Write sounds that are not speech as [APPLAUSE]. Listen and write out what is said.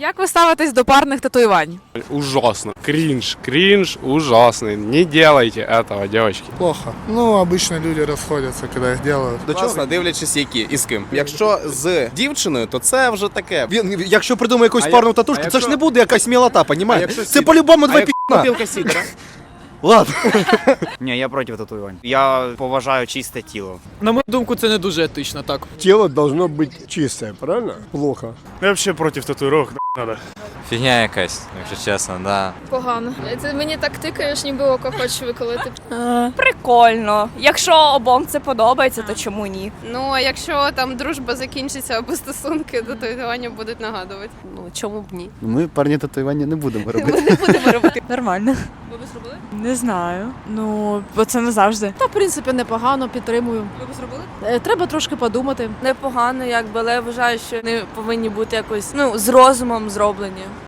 Як ви ставитесь до парних татуювань? Ужасно. Кринж, кринж ужасный. Не делайте этого, девочки. Плохо. Ну, обычно люди расходятся, когда их делают. До чого? дивлячись, які і з ким. Якщо з дівчиною, то це вже таке. Він, якщо придумає якусь А парну як- татушку, а це ж якщо- не буде якась мілота, А понімаєш? якщо Це сід- по-любому А два як пі***на. копілка сідера? Ладно. [LAUGHS] Ні, я проти татуювань. Я поважаю чисте тіло. На мою думку, це не дуже етично, так. Тело должно быть чистое, правильно? Плохо. Я вообще против татуировок, надо. Фігня якась, якщо чесно, да. Погано. Це мені так тикаєш, ніби око хочеш виколити. Прикольно. Якщо обом це подобається, то чому ні? Ну а якщо там дружба закінчиться або стосунки, то татуювання будуть нагадувати. Ну чому б ні? Ми парні татуювання не будемо робити. Ми не будемо робити. Нормально. Ви б зробили? Не знаю. Ну, бо це не завжди. Та в принципі непогано, підтримую. Ви б зробили? Е, Треба трошки подумати. Непогано, якби, але я вважаю, що не повинні бути якось ну з розумом зроблені.